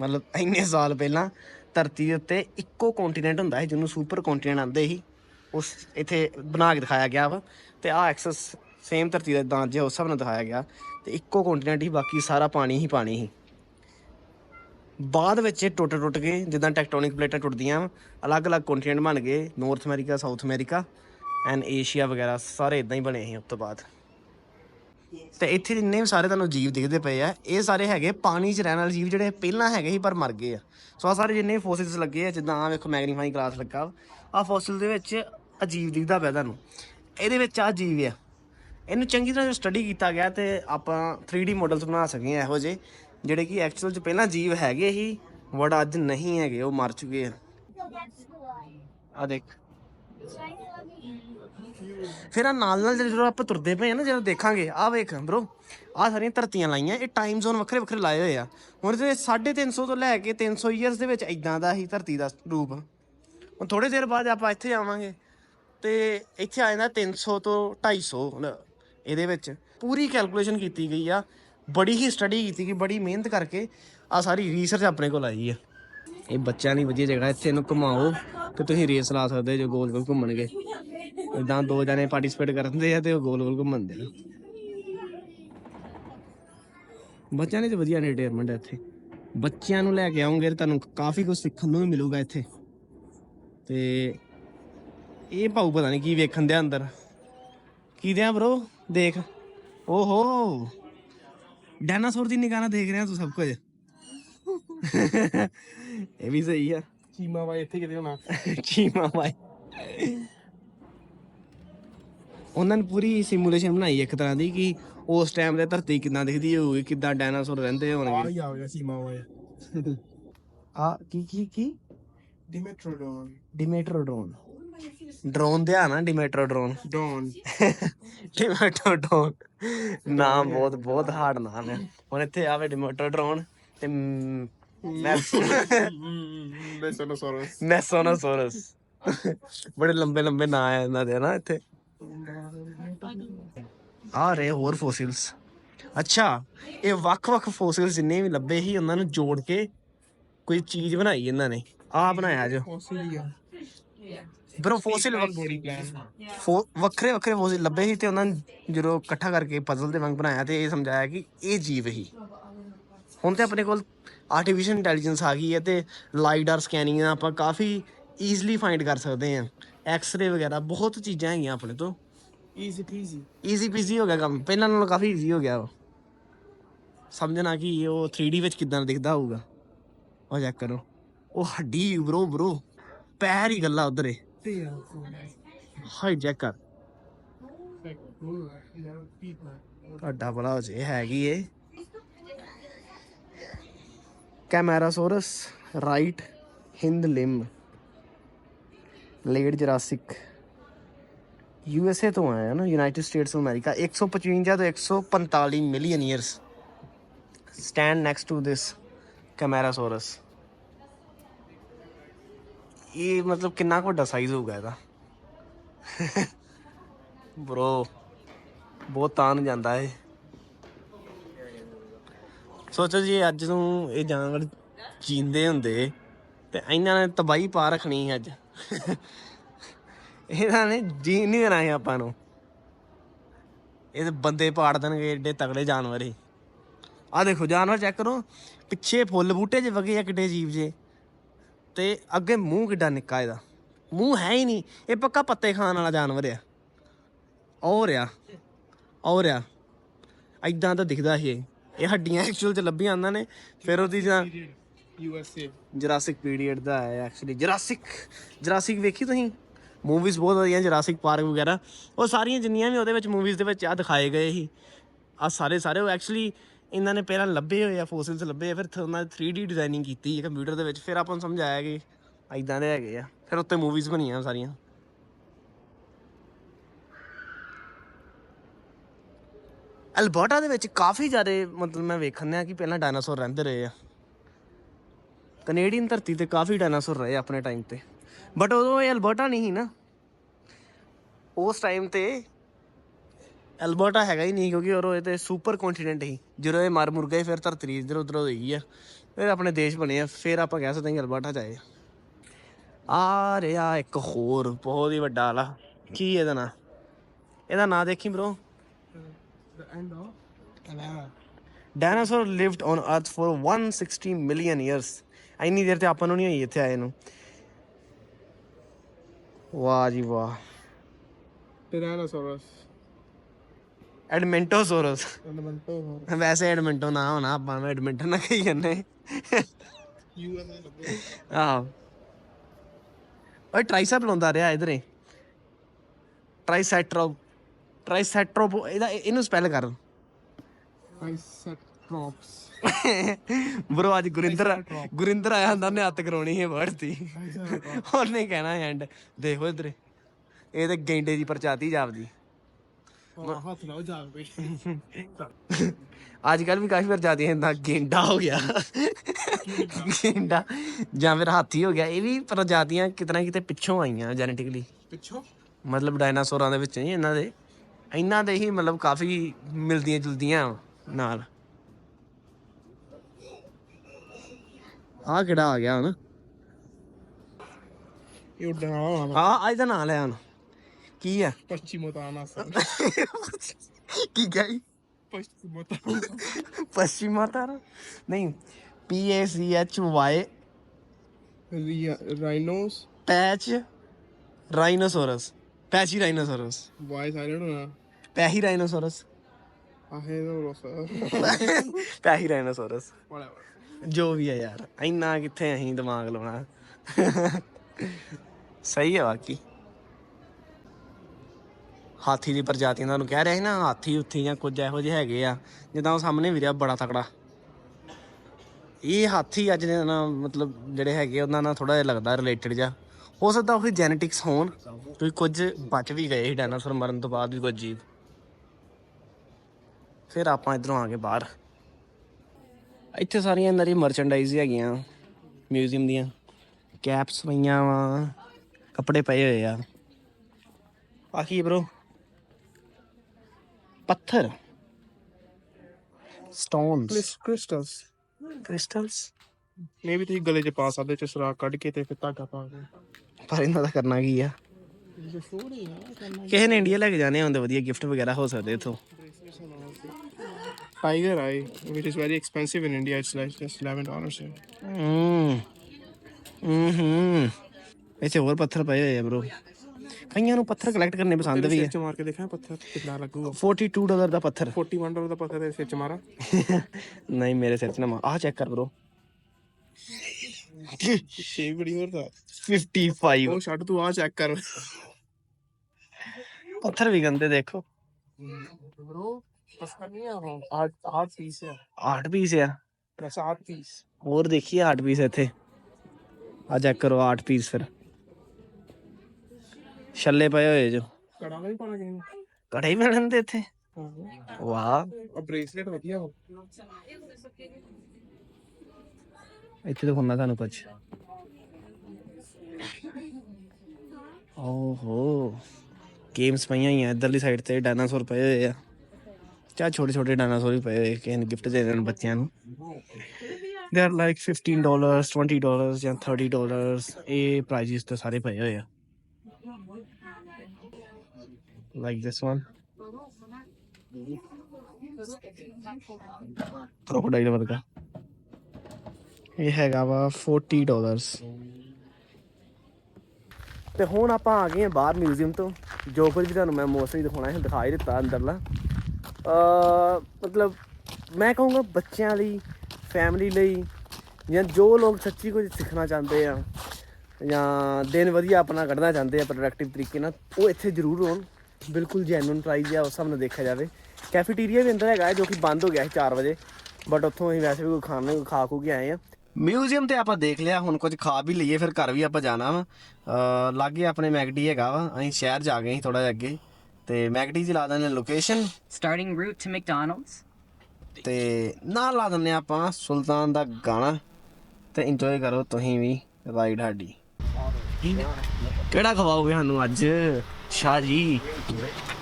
ਮਤਲਬ ਇੰਨੇ ਸਾਲ ਪਹਿਲਾਂ, ਧਰਤੀ ਦੇ ਉੱਤੇ ਇੱਕੋ ਕੰਟੀਨੈਂਟ ਹੁੰਦਾ ਸੀ, ਜਿਹਨੂੰ ਸੁਪਰ ਕੰਟੀਨੈਂਟ ਆਂਦੇ ਸੀ। ਉਸ ਇੱਥੇ ਬਣਾ ਕੇ ਦਿਖਾਇਆ ਗਿਆ ਵਾ। ਤੇ ਆਹ ਐਕਸਸ ਸੇਮ ਧਰਤੀ ਦਾ ਦਾਂਤ ਜਿਹਾ ਉਸ ਹਿਸਾਬ ਨਾਲ ਦਿਖਾਇਆ ਗਿਆ ਤੇ ਇੱਕੋ ਕੰਟੀਨੈਂਟ ਹੀ, ਬਾਕੀ ਸਾਰਾ ਪਾਣੀ ਹੀ ਪਾਣੀ ਹੀ। ਬਾਅਦ ਵਿੱਚ ਇਹ ਟੁੱਟ ਟੁੱਟ ਕੇ ਜਿੱਦਾਂ ਟੈਕਟੋਨਿਕ ਪਲੇਟਾਂ ਟੁੱਟਦੀਆਂ ਅਲੱਗ-ਅਲੱਗ ਕੰਟੀਨੈਂਟ ਬਣ ਗਏ North America South America and Asia ਵਗੈਰਾ, ਸਾਰੇ ਇਦਾਂ ਹੀ ਬਣੇ ਸੀ ਉਸ ਤੋਂ ਬਾਅਦ। ਤੇ ਇੱਥੇ ਜਿੰਨੇ ਵੀ ਸਾਰੇ ਤੁਹਾਨੂੰ ਜੀਵ ਦਿਖਦੇ ਪਏ ਆ, ਇਹ ਸਾਰੇ ਹੈਗੇ ਪਾਣੀ 'ਚ ਰਹਿਣ ਵਾਲੇ ਜੀਵ ਜਿਹੜੇ ਪਹਿਲਾਂ ਹੈਗੇ ਸੀ, ਪਰ ਮਰ ਗਏ ਆ। ਸੋ ਆ ਸਾਰੇ ਜਿੰਨੇ ਫੋਸਿਲਸ ਲੱਗੇ ਆ, ਜਿੱਦਾਂ ਆ ਵੇਖੋ ਮੈਗਨੀਫਾਈਂਗ ਗਲਾਸ ਲੱਗਾ ਆ ਫੋਸਿਲ ਦੇ ਵਿੱਚ ਅਜੀਵ ਦਿਖਦਾ ਪਿਆ ਤੁਹਾਨੂੰ। ਇਹਦੇ ਵਿੱਚ ਆ ਜੀਵ ਆ। ਇਹਨੂੰ ਚੰਗੀ ਤਰ੍ਹਾਂ ਸਟੱਡੀ ਕੀਤਾ ਗਿਆ ਤੇ ਆਪਾਂ 3D ਮਾਡਲਸ ਬਣਾ ਸਕੇ ਆ ਇਹੋ ਜਿਹੇ, ਜਿਹੜੇ ਕਿ ਐਕਚੁਅਲ 'ਚ ਪਹਿਲਾਂ ਜੀਵ ਹੈਗੇ ਸੀ ਵੜ ਅੱਜ ਨਹੀਂ ਹੈਗੇ, ਉਹ ਮਰ ਚੁੱਕੇ ਆ। ਆ ਦੇਖ। ਫਿਰ ਆ ਨਾਲ ਨਾਲ ਜਦੋਂ ਆਪਾਂ ਤੁਰਦੇ ਪਏ ਆ ਨਾ, ਜਦੋਂ ਦੇਖਾਂਗੇ ਆ ਵੇਖ ਬ్రో ਆ ਸਾਰੀਆਂ ਧਰਤੀਆਂ ਲਾਈਆਂ, ਇਹ ਟਾਈਮ ਜ਼ੋਨ ਵੱਖਰੇ ਵੱਖਰੇ ਲਾਏ ਹੋਏ ਆ। ਹੁਣ ਤੇ 350 ਤੋਂ ਲੈ ਕੇ 300 ਇਅਰਸ ਦੇ ਵਿੱਚ ਇਦਾਂ ਦਾ ਹੀ ਧਰਤੀ ਦਾ ਰੂਪ ਹੁਣ ਥੋੜੇ ਦੇਰ ਬਾਅਦ ਆਪਾਂ ਇੱਥੇ ਆਵਾਂਗੇ, ਤੇ ਇੱਥੇ ਆ ਜਾਂਦਾ 300 ਤੋਂ 250 ਲ- ਇਹਦੇ ਵਿੱਚ ਪੂਰੀ ਕੈਲਕੂਲੇਸ਼ਨ ਕੀਤੀ ਗਈ ਆ, ਬੜੀ ਹੀ ਸਟੱਡੀ ਕੀਤੀ ਗਈ, ਬੜੀ ਮਿਹਨਤ ਕਰਕੇ ਆ ਸਾਰੀ ਰਿਸਰਚ ਆਪਣੇ ਕੋਲ ਆਈ ਆ। ਇਹ ਬੱਚਿਆਂ ਦੀ ਵਧੀਆ ਜਗ੍ਹਾ, ਇੱਥੇ ਇਹਨੂੰ ਘੁਮਾਓ ਤੇ ਤੁਸੀਂ ਰੇਸ ਲਾ ਸਕਦੇ ਜੋ ਗੋਲ ਗੋਲ ਘੁੰਮਣਗੇ। ਇਦਾਂ ਦੋ ਜਣੇ ਪਾਰਟਿਸਿਪੇਟ ਕਰਦੇ ਆ ਤੇ ਉਹ ਗੋਲ ਗੋਲ ਘੁੰਮਣਦੇ ਆ। ਬੱਚਿਆਂ ਨੇ ਤਾਂ ਵਧੀਆ ਐਂਟਰਟੇਨਮੈਂਟ ਹੈ ਇੱਥੇ। ਬੱਚਿਆਂ ਨੂੰ ਲੈ ਕੇ ਆਉਂਗੇ ਤੁਹਾਨੂੰ ਕਾਫੀ ਕੁਝ ਸਿੱਖਣ ਨੂੰ ਵੀ ਮਿਲੂਗਾ ਇੱਥੇ। ਤੇ ਇਹ ਭਾਊ ਪਤਾ ਨਹੀਂ ਕੀ ਵੇਖਣ ਦੇ ਅੰਦਰ। ਕੀ ਦਿਆਂ ਬ్రో ਦੇਖ। ਓਹੋ। ਡਾਇਨਾਸੌਰ ਦੀ ਨਿਗਾਹ ਨਾਲ ਦੇਖ ਰਿਹਾ ਤੂੰ ਸਭ ਕੁਝ। ਇਹ ਵੀ ਸਹੀ ਆ।
ਚੀਮਾ ਬਾਈ ਇੱਥੇ ਕਿਤੇ ਹੋਣਾ।
ਚੀਮਾ ਬਾਈ। ਉਹਨਾਂ ਨੇ ਪੂਰੀ ਸਿਮੂਲੇਸ਼ਨ ਬਣਾਈ ਇੱਕ ਤਰ੍ਹਾਂ ਦੀ ਕਿ ਉਸ ਟਾਈਮ ਤੇ ਧਰਤੀ ਕਿੱਦਾਂ ਦਿਖਦੀ ਹੋਊਗੀ ਕਿੱਦਾਂ ਡਾਇਨਾਸੌਰ ਰਹਿੰਦੇ
ਆ
ਹੋਣਗੇ
ਹੀ ਆ ਗਿਆ ਚੀਮਾ ਬਾਈ।
ਆ ਕੀ ਕੀ ਕੀ?
ਡਿਮੈਟ੍ਰੋਡੋਨ।
ਡਿਮੇਟਰੋਡਰੋਨ ਡਰੋਨ ਦੇ ਆ ਨਾ ਡਿਮੇਟਰੋਡਰੋਨ
ਡੋਨ
ਡਿਮੇਟਰੋਡਰੋਨ ਨਾਮ ਬਹੁਤ ਬਹੁਤ ਹਾਰਡ ਨਾਮ ਹੈ। ਹੁਣ ਇੱਥੇ ਆਵੇ ਡਿਮੇਟਰੋਡਰੋਨ ਤੇ ਮੈਸ
ਬੈਸੋਨੋਸੌਰਸ
ਮੈਸੋਨੋਸੋਰਸ ਬੜੇ ਲੰਬੇ ਲੰਬੇ ਨਾਂ ਆ ਇਹਨਾਂ ਦੇ ਨਾ ਇੱਥੇ। ਆ ਰਹੇ ਹੋਰ ਫੋਸਿਲਸ ਅੱਛਾ ਇਹ ਵੱਖ-ਵੱਖ ਫੋਸਿਲਸ ਜਿੰਨੇ ਵੀ ਲੱਭੇ ਸੀ ਉਹਨਾਂ ਨੂੰ ਜੋੜ ਕੇ ਕੋਈ ਚੀਜ਼ ਬਣਾਈ ਇਹਨਾਂ ਨੇ। ਆ ਬਣਾਇਆ ਜੋ।
ਆਸਟ੍ਰੇਲੀਆ
ਬਰੋ ਫੋਸਿਲ ਵੱਖਰੇ ਵੱਖਰੇ ਫੋਸਿਲ ਲੱਭੇ ਸੀ ਤੇ ਉਹਨਾਂ ਨੂੰ ਜਦੋਂ ਇਕੱਠਾ ਕਰਕੇ ਪਜ਼ਲ ਦੇ ਵਾਂਗ ਬਣਾਇਆ ਤੇ ਇਹ ਸਮਝਾਇਆ ਕਿ ਇਹ ਜੀਵ ਹੀ। ਹੁਣ ਤੇ ਆਪਣੇ ਕੋਲ ਆਰਟੀਫੀਸ਼ੀਅਲ ਇੰਟੈਲੀਜੈਂਸ ਆ ਗਈ ਹੈ ਤੇ ਲਾਈਡਾਰ ਸਕੈਨਿੰਗ ਨਾਲ ਆਪਾਂ ਕਾਫੀ ਈਜ਼ੀਲੀ ਫਾਈਂਡ ਕਰ ਸਕਦੇ ਹਾਂ। ਐਕਸ-ਰੇ ਵਗੈਰਾ ਬਹੁਤ ਚੀਜ਼ਾਂ ਹੈਗੀਆਂ ਆਪਣੇ ਤੋਂ।
ਈਜ਼ੀ ਪੀਜ਼ੀ
ਈਜ਼ੀ ਪੀਜ਼ੀ ਹੋ ਗਿਆ ਕੰਮ। ਪਹਿਲਾਂ ਨਾਲੋਂ ਕਾਫੀ ਈਜ਼ੀ ਹੋ ਗਿਆ ਵਾ ਸਮਝਣਾ ਕਿ ਉਹ 3D ਵਿੱਚ ਕਿਦਾਂ ਦਿਖਦਾ ਹੋਊਗਾ। ਉਹ ਚੈੱਕ ਕਰੋ। ਉਹ ਹੱਡੀ ਬ్రో ਬ్రో ਪੈਰ ਹੀ ਗੱਲਾਂ ਉਧਰ ਏ
ਤੇ ਯਾਰ
ਹਾਈ ਚੈੱਕ ਕਰ ਤੁਹਾਡਾ ਬੜਾ ਹੋ ਜੇ ਹੈਗੀ ਏ। Camarasaurus right hind limb late Jurassic U S A ਤੋਂ ਆਇਆ ਨਾ ਯੂਨਾਈਟਿਡ ਸਟੇਟਸ ਆਫ ਅਮਰੀਕਾ 155 ਤੋਂ 145 million years stand next to this Camarasaurus ਇਹ ਮਤਲਬ ਕਿੰਨਾ ਕੁ ਵੱਡਾ ਸਾਈਜ਼ ਹੋਊਗਾ ਇਹਦਾ? ਬ్రో ਬਹੁਤ ਤਾਨ ਜਾਂਦਾ ਏ ਸੋਚੋ ਜੀ ਅੱਜ ਨੂੰ ਇਹ ਜਾਨਵਰ ਜੀਂਦੇ ਹੁੰਦੇ। ਤੇ ਇਹਨਾਂ ਨੇ ਤਬਾਹੀ ਪਾ ਰੱਖਣੀ ਸੀ ਅੱਜ। ਇਹਨਾਂ ਨੇ ਜੀਣ ਨਹੀਂ ਦੇਣਾ ਸੀ ਆਪਾਂ ਨੂੰ। ਇਹ ਤੇ ਬੰਦੇ ਪਾੜ ਦੇਣਗੇ, ਏਡੇ ਤਗੜੇ ਜਾਨਵਰ ਹੀ ਆ ਦੇਖੋ, ਜਾਨਵਰ ਚੈੱਕ ਕਰੋ। ਪਿੱਛੇ ਫੁੱਲ ਬੂਟੇ 'ਚ ਵਗੇ ਆ ਕਿੱਡੇ ਜੀਵ ਜੇ ਤੇ ਅੱਗੇ ਮੂੰਹ ਕਿੱਡਾ ਨਿੱਕਾ ਇਹਦਾ। ਮੂੰਹ ਹੈ ਹੀ ਨਹੀਂ। ਇਹ ਪੱਕਾ ਪੱਤੇ ਖਾਣ ਵਾਲਾ ਜਾਨਵਰ ਆ। ਔਰ ਆ ਔਰ ਆ। ਐਦਾਂ ਤਾਂ ਦਿਖਦਾ ਸੀ ਇਹ ਇਹ ਹੱਡੀਆਂ ਐਕਚੁਅਲ ਚ ਲੱਭੀਆਂ ਆਂਦਾ ਨੇ। ਫਿਰ ਉਹਦੀ ਜਾਂ
ਯੂਐਸਏ
ਜਰਾਸਿਕ ਪੀਰੀਅਡ ਦਾ ਹੈ ਐਕਚੁਅਲੀ ਜਰਾਸਿਕ ਜਰਾਸਿਕ ਵੇਖੀ ਤੁਸੀਂ? ਮੂਵੀਜ਼ ਬਹੁਤ ਵਧੀਆ ਜਰਾਸਿਕ ਪਾਰਕ ਵਗੈਰਾ। ਉਹ ਸਾਰੀਆਂ ਜਿੰਨੀਆਂ ਵੀ ਉਹਦੇ ਵਿੱਚ ਮੂਵੀਜ਼ ਦੇ ਵਿੱਚ ਆ ਦਿਖਾਏ ਗਏ ਸੀ। ਆ ਸਾਰੇ ਸਾਰੇ ਉਹ ਐਕਚੁਅਲੀ ਇਹਨਾਂ ਨੇ ਪਹਿਲਾਂ ਲੱਭੇ ਹੋਏ ਆ ਫੋਸਿਲਸ ਲੱਭੇ ਆ, ਫਿਰ ਥ- ਉਹਨਾਂ 3D ਡਿਜ਼ਾਈਨਿੰਗ ਕੀਤੀ ਹੈ ਕੰਪਿਊਟਰ ਦੇ ਵਿੱਚ, ਫਿਰ ਆਪਾਂ ਨੂੰ ਸਮਝਾਇਆ ਕਿ ਐਦਾਂ ਦੇ ਹੈਗੇ ਆ। ਫਿਰ ਉੱਤੇ ਮੂਵੀਜ਼ ਬਣੀਆਂ ਸਾਰੀਆਂ। ਅਲਬਰਟਾ ਦੇ ਵਿੱਚ ਕਾਫੀ ਜ਼ਿਆਦਾ ਮਤਲਬ ਮੈਂ ਵੇਖਣ ਆ ਕਿ ਪਹਿਲਾਂ ਡਾਇਨਾਸੌਰ ਰਹਿੰਦੇ ਰਹੇ ਆ। ਕੈਨੇਡੀਅਨ ਧਰਤੀ ਤੇ ਕਾਫੀ ਡਾਇਨਾਸੌਰ ਰਹੇ ਆਪਣੇ ਟਾਈਮ ਤੇ। ਬਟ ਉਦੋਂ ਇਹ ਅਲਬਰਟਾ ਨਹੀਂ ਸੀ ਨਾ। ਉਸ ਟਾਈਮ ਤੇ ਅਲਬਰਟਾ ਹੈਗਾ ਹੀ ਨਹੀਂ ਕਿਉਂਕਿ ਉਹ ਇਹ ਤੇ ਸੁਪਰ ਕੰਟੀਨੈਂਟ ਸੀ। ਜਦੋਂ ਇਹ ਮਰ ਮੁਰ ਗਏ, ਫਿਰ ਧਰਤੀ ਇਧਰ ਉਧਰ ਹੋਈ ਆ। ਫਿਰ ਆਪਣੇ ਦੇਸ਼ ਬਣੇ ਆ, ਫਿਰ ਆਪਾਂ ਕਹਿ ਸਕਦੇ ਹਾਂ ਕਿ ਅਲਬਰਟਾ ਚ ਆਏ ਆ। ਰਿਹਾ ਇੱਕ ਹੋਰ, ਬਹੁਤ ਹੀ ਵੱਡਾ ਵਾਲਾ ਕੀ ਇਹਦਾ ਨਾਂ? ਇਹਦਾ ਨਾਂ ਦੇਖੀ bro
the end of Alana.
Dinosaur lived on earth for 160 million years ਇੰਨੀ ਦੇਰ ਤੇ ਆਪਾਂ ਨੂੰ ਨਹੀਂ ਹੋਈ ਇੱਥੇ ਆਏ ਨੂੰ। ਵਾਹ ਜੀ ਵਾਹ।
Tyrannosaurus.
ਐਡਮੈਂਟੋਸੌਰਸ।
Elemental.
ਵੈਸੇ ਐਡਮੈਂਟੋ ਨਾ ਹੋਣਾ ਆਪਾਂ ਨੂੰ ਐਡਮੈਂਟੋ ਨਾ ਕਹੀ ਜਾਂਦੇ। ਆਹ। ਓਏ ਟ੍ਰਾਈਸੈਪ ਲਾਉਂਦਾ ਰਿਹਾ ਇਧਰੇ। ਟ੍ਰਾਈਸੈਟਰੋ ਟ੍ਰਾਈਸੈਟਰੋਪ ਇਹਦਾ ਇਹਨੂੰ ਸਪੈਲ ਕਰ।
Triceratops.
ਬਰੋ ਅੱਜ ਗੁਰਿੰਦਰ ਗੁਰਿੰਦਰ ਆਇਆ ਹੁੰਦਾ ਨੇ ਹੱਥ ਕਰਾਉਣੀ ਹੈ ਵਰਡ ਦੀ। ਉਹਨੇ ਕਹਿਣਾ ਐਂਡ ਦੇਖੋ ਇਧਰੇ। ਇਹ ਤੇ ਗੈਂਡੇ ਦੀ ਪ੍ਰਜਾਤੀ ਜਾਪਦੀ।
ਹੱਥ ਕੇ
ਅੱਜ ਕੱਲ ਵੀ ਕਾਫੀ ਪ੍ਰਜਾਤੀਆਂ ਦਾ ਗੈਂਡਾ ਹੋ ਗਿਆ। ਗੈਂਡਾ ਜਾਂ ਫਿਰ ਹਾਥੀ ਹੋ ਗਿਆ ਇਹ ਵੀ ਪ੍ਰਜਾਤੀਆਂ ਕਿਤਨਾ ਕਿਤੇ ਪਿੱਛੋਂ ਆਈਆਂ ਜੈਨੇਟਿਕਲੀ
ਪਿੱਛੋਂ?
ਮਤਲਬ ਡਾਇਨਾਸੌਰਾਂ ਦੇ ਵਿੱਚ ਨਹੀਂ ਇਹਨਾਂ ਦੇ। ਇਹਨਾਂ ਦੇ ਹੀ ਮਤਲਬ ਕਾਫੀ ਮਿਲਦੀਆਂ ਜੁਲਦੀਆਂ ਨਾਲ। ਆ ਕਿਹੜਾ ਆ ਗਿਆ ਹੁਣ?
ਇਹ ਉੱਡਣ ਵਾਲਾ
ਆ ਇਹਦਾ ਨਾਂ ਲੈ ਹੁਣ। ਕੀ ਆ?
ਪਸ਼ਚਿਮੋਤਾਨਾ ਸਰ।
ਕੀ ਗਈ
ਪਸ਼ਚਿਮੋਤਾਨਾ
ਪশ্চিਮਾ ਤਾਰਾ ਨਹੀਂ P A C H Y
rhinos
pachyrhinosaurus pachyrhinosaurus
I don't know
pachyrhinosaurus
ਆਹੇ ਨੋ ਰੋਸਾ
ਪੈਹੀ ਰਾਈਨੋਸੋਰਸ ਜੋ ਵੀ ਹੈ ਯਾਰ ਇੰਨਾ ਕਿੱਥੇ ਅਸੀਂ ਦਿਮਾਗ ਲਾਉਣਾ। ਸਹੀ ਹੈ ਬਾਕੀ। ਹਾਥੀ ਦੀ ਪ੍ਰਜਾਤੀਆਂ ਤੁਹਾਨੂੰ ਕਹਿ ਰਿਹਾ ਸੀ ਨਾ, ਹਾਥੀ ਉੱਥੇ ਜਾਂ ਕੁਝ ਇਹੋ ਜਿਹੇ ਹੈਗੇ ਆ। ਜਿੱਦਾਂ ਉਹ ਸਾਹਮਣੇ ਵੀ ਰਿਹਾ ਬੜਾ ਤਕੜਾ। ਇਹ ਹਾਥੀ ਅੱਜ ਦੇ ਨਾਲ ਮਤਲਬ ਜਿਹੜੇ ਹੈਗੇ, ਉਹਨਾਂ ਨਾਲ ਥੋੜਾ ਜਿਹਾ ਲੱਗਦਾ ਰਿਲੇਟਡ ਜਿਹਾ। ਹੋ ਸਕਦਾ ਉਹ ਜੈਨੇਟਿਕਸ ਹੋਣ, ਕਿਉਂਕਿ ਕੁਝ ਬਚ ਵੀ ਗਏ ਸੀ ਡਾਇਨਾਸੌਰ ਮਰਨ ਤੋਂ ਬਾਅਦ ਵੀ ਕੁਝ ਜੀਵ। ਫਿਰ ਆਪਾਂ ਇਧਰੋਂ ਆ ਗਏ ਬਾਹਰ। ਇੱਥੇ ਸਾਰੀਆਂ ਇਹਨਾਂ ਦੀ ਮਰਚੈਂਡਾਈਜ਼ ਹੈਗੀਆਂ ਮਿਊਜ਼ੀਅਮ ਦੀਆਂ। ਕੈਪਸ ਪਈਆਂ ਵਾ, ਕੱਪੜੇ ਪਏ ਹੋਏ ਆ। ਬਾਕੀ ਕੀ ਬ్రో ਪੱਥਰ। ਸਟੋਨਸ
ਕ੍ਰਿਸਟਲਸ
ਕ੍ਰਿਸਟਲਸ
ਮੇਬੀ ਤੁਸੀਂ ਗਲੇ 'ਚ ਪਾ ਸਕਦੇ ਚ ਸੁਰਾਖ ਕੱਢ ਕੇ ਤੇ ਫਿਰ ਧਾਗਾ ਪਾ ਕੇ।
ਪਰ ਇਹਨਾਂ ਦਾ ਕਰਨਾ ਕੀ ਆ? ਕਿਸੇ ਨੇ ਇੰਡੀਆ ਲੈ ਕੇ ਜਾਣੇ ਹੁੰਦੇ ਵਧੀਆ ਗਿਫਟ ਵਗੈਰਾ ਹੋ ਸਕਦੇ ਇਥੋਂ।
Tiger eye which is very expensive in india it's like just 11 dollars here.
ਹੂੰ। ਹੂੰ ਇੱਥੇ ਹੋਰ ਪੱਥਰ ਪਏ ਹੋਏ ਆ ਬ్రో ਕਈਆਂ ਨੂੰ ਪੱਥਰ ਕਲੈਕਟ ਕਰਨੇ ਪਸੰਦ ਵੀ ਹੈ
ਸੱਚ ਮਾਰ ਕੇ ਦੇਖਾਂ ਪੱਥਰ ਕਿੰਨਾ ਲੱਗੂਗਾ
42 ਡਾਲਰ ਦਾ ਪੱਥਰ।
41 ਡਾਲਰ ਦਾ ਪੱਥਰ ਦੇ ਸੱਚ ਮਾਰਾ?
ਨਹੀਂ ਮੇਰੇ ਸਿਰ 'ਚ ਨਾ ਮਾਰ। ਆਹ ਚੈੱਕ ਕਰ ਬ్రో
ਛੇ ਬੜੀ ਹੋਰ ਦਾ
55
ਉਹ ਛੱਡ ਤੂੰ ਆ ਚੈੱਕ ਕਰ।
ਪੱਥਰ ਵੀ ਗੰਦੇ ਦੇਖੋ।
ਬ్రో ਪਸੰਦ ਨਹੀਂ ਆ ਰਹਾ ਆਰਟ ਆਰਟ ਪੀਸ ਹੈ
ਆਰਟ ਪੀਸ
ਹੈ ਪ੍ਰਸਾਦ ਪੀਸ
ਹੋਰ ਦੇਖੀਏ ਆਰਟ ਪੀਸ ਇੱਥੇ। ਆ ਚੈੱਕ ਕਰੋ ਆਰਟ ਪੀਸ ਫਿਰ। ਛੱਲੇ ਪਏ ਹੋਏ ਜੋ।
ਕੜਾਂ ਵੀ ਪਾ ਗਏ
ਕੜੇ ਮਿਲਣ ਦੇ ਇੱਥੇ? ਵਾਹ।
ਆ ਬ੍ਰੇਸਲੇਟ ਵਧੀਆ ਹੋ
ਇੱਥੇ ਤਾਂ ਹੁੰਦਾ ਤੁਹਾਨੂੰ ਕੁਝ ਓਹੋ। ਗੇਮਸ ਪਈਆਂ ਹੋਈਆਂ ਇਧਰਲੀ ਸਾਈਡ ਤੇ ਡਾਇਨਾਸੌਰ ਪਏ ਹੋਏ ਆ। ਚਾ ਛੋਟੇ ਛੋਟੇ ਡਾਇਨਾਸੌਰ ਵੀ ਪਏ ਹੋਏ ਕਿਸੇ ਨੇ ਗਿਫਟ ਦੇ ਰਹੇ ਬੱਚਿਆਂ ਨੂੰ। They are like 15 dollars 20 dollars ਜਾਂ 30 ਡਾਲਰਸ ਇਹ ਪ੍ਰਾਈਸਿਸ ਤਾਂ ਸਾਰੇ ਪਏ ਹੋਏ ਆ। Like this one. Crocodile ਵਰਗਾ ਇਹ ਹੈਗਾ ਵਾ 40 ਡਾਲਰਸ ਤੇ ਹੁਣ ਆਪਾਂ ਆ ਗਏ ਆ ਬਾਹਰ ਮਿਊਜ਼ੀਅਮ ਤੋਂ ਜੋ ਕੁਝ ਵੀ ਤੁਹਾਨੂੰ ਮੈਂ ਮੋਸਟਲੀ ਦਿਖਾਉਣਾ ਹੈ ਦਿਖਾ ਹੀ ਦਿੱਤਾ ਅੰਦਰਲਾ ਅ ਮਤਲਬ ਮੈਂ ਕਹੂੰਗਾ ਬੱਚਿਆਂ ਲਈ ਫੈਮਿਲੀ ਲਈ ਜਾਂ ਜੋ ਲੋਕ ਸੱਚੀ ਕੁਝ ਸਿੱਖਣਾ ਚਾਹੁੰਦੇ ਆ ਜਾਂ ਦਿਨ ਵਧੀਆ ਆਪਣਾ ਕੱਢਣਾ ਚਾਹੁੰਦੇ ਆ ਪ੍ਰੋਡਕਟਿਵ ਤਰੀਕੇ ਨਾਲ ਉਹ ਇੱਥੇ ਜ਼ਰੂਰ ਹੋਣ ਬਿਲਕੁਲ ਜੈਨੂਨ ਪ੍ਰਾਈਸ ਆ ਉਸ ਹਿਸਾਬ ਨਾਲ ਦੇਖਿਆ ਜਾਵੇ। ਕੈਫੇਟੀਰੀਆ ਵੀ ਅੰਦਰ ਹੈਗਾ ਹੈ, ਜੋ ਕਿ ਬੰਦ ਹੋ ਗਿਆ ਸੀ 4 ਵਜੇ। ਬਟ ਉੱਥੋਂ ਅਸੀਂ ਵੈਸੇ ਵੀ ਕੋਈ ਖਾਣੇ ਖਾ ਖੂ ਕੇ ਆਏ ਆ। ਮਿਊਜ਼ੀਅਮ ਤੇ ਆਪਾਂ ਦੇਖ ਲਿਆ ਹੁਣ ਕੁਝ ਖਾ ਵੀ ਲਈਏ ਫਿਰ ਘਰ ਵੀ ਆਪਾਂ ਜਾਣਾ ਵਾ। ਲਾਗੇ ਆਪਣੇ ਮੈਗਡੀ ਹੈਗਾ ਵਾ ਅਸੀਂ ਸ਼ਹਿਰ ਜਾ ਗਏ ਥੋੜਾ ਜਿਹਾ ਅੱਗੇ। ਤੇ ਮੈਗਡੀ 'ਚ ਲਾ ਦਿੰਦੇ location
Starting route to McDonald's.
ਤੇ ਨਾਲ ਲਾ ਦਿੰਦੇ ਆਪਾਂ ਸੁਲਤਾਨ ਦਾ ਗਾਣਾ। ਤੇ ਇੰਜੋਏ ਕਰੋ ਤੁਸੀਂ ਵੀ ਰਾਈਡ ਸਾਡੀ। ਕਿਹੜਾ ਖਵਾਓਗੇ ਸਾਨੂੰ ਅੱਜ? ਸ਼ਾਹ ਜੀ।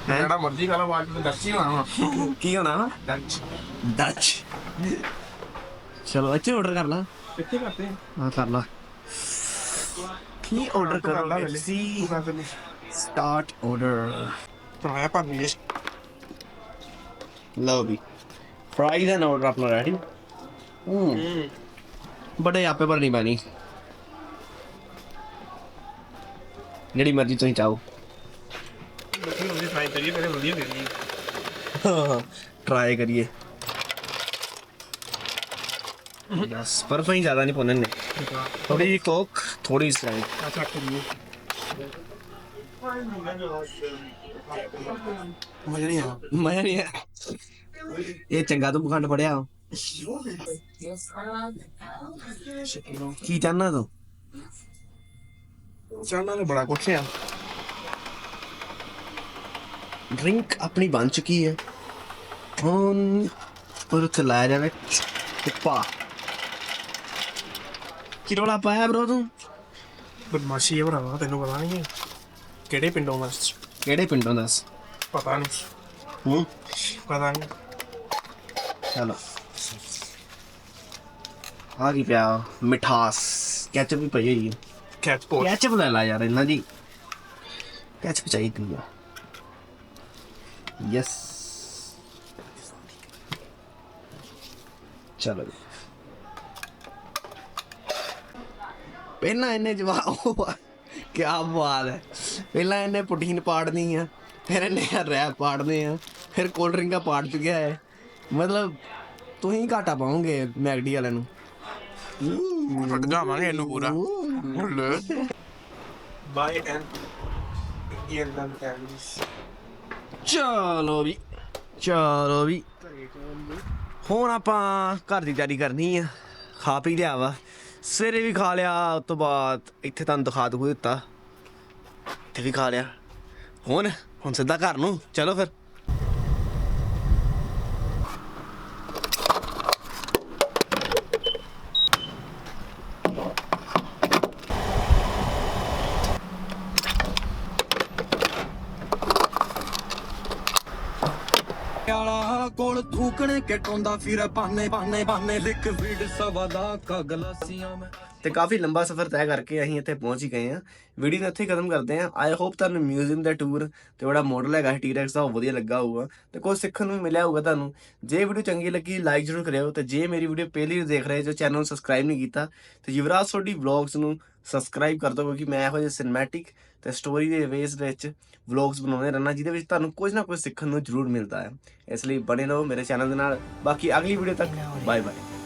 ਜਿਹੜਾ ਮਰਜ਼ੀ ਖਾ ਲਾ ਬਾਅਦ ਵਿੱਚ ਦੱਸੀ ਹੋਣਾ
ਕੀ ਹੋਣਾ ਵਾ?
ਡੱਚ
ਡੱਚ ਚਲੋ ਇੱਥੇ ਆਰਡਰ ਕਰ ਲਾ।
ਕਿੱਥੇ ਕਰਦੇ
ਹਾਂ ਕਰ ਲਾ। ਕੀ ਆਰਡਰ ਕਰੋ ਸੀ ਸਟਾਰਟ ਆਰਡਰ
ਪਰਾਇਆ ਪਾ ਮਿਲੇ
ਲਓ ਵੀ। ਫਰਾਈਜ਼ ਐਂਡ ਆਰਡਰ ਆਪਣਾ ਰੈਡੀ ਹੂੰ। ਬੜੇ ਆਪੇ ਪਰ ਨਹੀਂ ਬਣੀ ਜਿਹੜੀ ਮਰਜ਼ੀ ਤੁਸੀਂ ਚਾਹੋ।
ਕਰੀਏ ਵਧੀਆ
ਟਰਾਈ ਕਰੀਏ। ਬਸ ਪਰ ਕੋਈ ਜ਼ਿਆਦਾ ਨਹੀਂ ਪਾਉਣੇ ਨੇ ਥੋੜੀ ਜਿਹੀ ਕੋਕ ਥੋੜੀ ਸਲਾਈਡ
ਅੱਛਾ ਕਰੀਏ ਮਜ਼ਾ ਨਹੀਂ ਆ
ਮਜ਼ਾ ਨਹੀਂ ਹੈ ਇਹ ਚੰਗਾ ਤੂੰ ਬਖੰਡ ਪੜਿਆ ਕੀ ਚਾਹਨਾ ਤੂੰ?
ਚਾਹਨਾ ਨੇ ਬੜਾ ਕੁਛ ਆ।
ਡਰਿੰਕ ਆਪਣੀ ਬਣ ਚੁੱਕੀ ਹੈ। ਹੁਣ ਪਰ ਉੱਤੇ ਲਾਇਆ ਜਾਵੇ ਉੱਪਾ ਕੀ ਰੋਲਾ ਪਾਇਆ ਬ్రో ਤੂੰ?
ਬਦਮਾਸ਼ੀ ਹੈ ਭਰਾਵਾ ਤੈਨੂੰ ਪਤਾ ਨਹੀਂ ਹੈ। ਕਿਹੜੇ ਪਿੰਡੋਂ ਦਾ
ਕਿਹੜੇ ਪਿੰਡੋਂ ਦੱਸ
ਪਤਾ ਨਹੀਂ।
ਹੂੰ।
ਪਤਾ ਨਹੀਂ।
ਚਲੋ। ਆ ਕੀ ਪਿਆ? ਮਿਠਾਸ। ਕੈਚਅਪ ਵੀ ਪਈ ਹੋਈ ਹੈ।
ਕੈਚ ਪੋਟ
ਕੈਚਅਪ ਲੈ ਲਾ ਯਾਰ ਇਹਨਾਂ ਦੀ ਕੈਚਅਪ ਚਾਹੀਦੀ ਆ। ਯੈਸ ਚਲੋ ਜੀ। ਪਹਿਲਾਂ ਇਹਨੇ ਜਵਾਬ ਕੀ ਬਾਤ ਹੈ ਪਹਿਲਾਂ ਇਹਨੇ ਪੁਟੀਨ ਪਾੜਨੀ ਆ ਫਿਰ ਇਹਨੇ ਰੈਪ ਪਾੜਨੇ ਆ ਫਿਰ ਕੋਲਡ ਡਰਿੰਕਾਂ ਪਾੜ ਚੁੱਕਿਆ ਹੈ ਮਤਲਬ ਤੁਸੀਂ ਘਾਟਾ ਪਾਉਂਗੇ ਮੈਗਡੀ ਵਾਲਿਆਂ ਨੂੰ
ਫਟ ਜਾਵਾਂਗੇ ਇਹਨੂੰ ਪੂਰਾ ਲੈ ਬਾਈ ਐਂਡ
ਚਲੋ ਵੀ ਚਲੋ ਵੀ। ਹੁਣ ਆਪਾਂ ਘਰ ਦੀ ਤਿਆਰੀ ਕਰਨੀ ਆ, ਖਾ ਪੀ ਲਿਆ ਵਾ। ਸਵੇਰੇ ਵੀ ਖਾ ਲਿਆ, ਉਸ ਤੋਂ ਬਾਅਦ ਇੱਥੇ ਤੁਹਾਨੂੰ ਦਿਖਾ ਦੂ ਦਿੱਤਾ ਇੱਥੇ ਵੀ ਖਾ ਲਿਆ। ਹੁਣ ਹੁਣ ਸਿੱਧਾ ਘਰ ਨੂੰ, ਚਲੋ ਫਿਰ
ਆਲਾ ਕੋਲ ਥੂਕਣੇ ਕਟਾਉਂਦਾ ਫਿਰ ਬਾਨੇ ਬਾਨੇ ਬਾਨੇ ਲਿਕਵਿਡ ਸਵਾਦਾ ਕਾ ਗਲਾਸੀਆਂ ਮੈਂ।
ਤੇ ਕਾਫੀ ਲੰਬਾ ਸਫ਼ਰ ਤੈਅ ਕਰਕੇ ਅਸੀਂ ਇੱਥੇ ਪਹੁੰਚ ਹੀ ਗਏ ਆ ਵੀਡੀਓ ਨੂੰ ਇੱਥੇ ਖਤਮ ਕਰਦੇ ਆ ਆਈ ਹੋਪ ਤੁਹਾਨੂੰ ਮਿਊਜ਼ੀਅਮ ਦਾ ਟੂਰ ਤੇ ਬੜਾ ਮਾਡਲ ਹੈਗਾ ਟੀਰੈਕਸ ਦਾ, ਉਹ ਵਧੀਆ ਲੱਗਾ ਹੋਊਗਾ। ਤੇ ਕੁਝ ਸਿੱਖਣ ਨੂੰ ਮਿਲਿਆ ਹੋਊਗਾ ਤੁਹਾਨੂੰ। ਜੇ ਵੀਡੀਓ ਚੰਗੀ ਲੱਗੀ ਲਾਈਕ ਜ਼ਰੂਰ ਕਰਿਓ। ਤੇ ਜੇ ਮੇਰੀ ਵੀਡੀਓ ਪਹਿਲੀ ਵਾਰ ਦੇਖ ਰਹੇ ਜੋ ਚੈਨਲ ਨੂੰ ਸਬਸਕ੍ਰਾਈਬ ਨਹੀਂ ਕੀਤਾ, ਤੇ ਯੁਵਰਾਜ ਸੋਢੀ ਵਲੌਗਸ ਨੂੰ ਸਬਸਕ੍ਰਾਈਬ ਕਰ ਦਿਓ, ਕਿਉਂਕਿ ਮੈਂ ਇਹੋ ਜਿਹੇ ਸਿਨੇਮੈਟਿਕ ਤੇ ਸਟੋਰੀ ਦੇ ਵੇਸ ਵਿੱਚ ਵਲੌਗਸ ਬਣਾਉਂਦੇ ਰਹਿਣਾ ਜਿਹਦੇ ਵਿੱਚ ਤੁਹਾਨੂੰ ਕੁਝ ਨਾ ਕੁਝ ਸਿੱਖਣ ਨੂੰ ਜ਼ਰੂਰ ਮਿਲਦਾ ਹੈ। ਇਸ ਲਈ ਬਣੇ ਰਹੋ ਮੇਰੇ ਚੈਨਲ ਦੇ ਨਾਲ। ਬਾਕੀ ਅਗਲੀ ਵੀਡੀਓ ਤੱਕ। Bye bye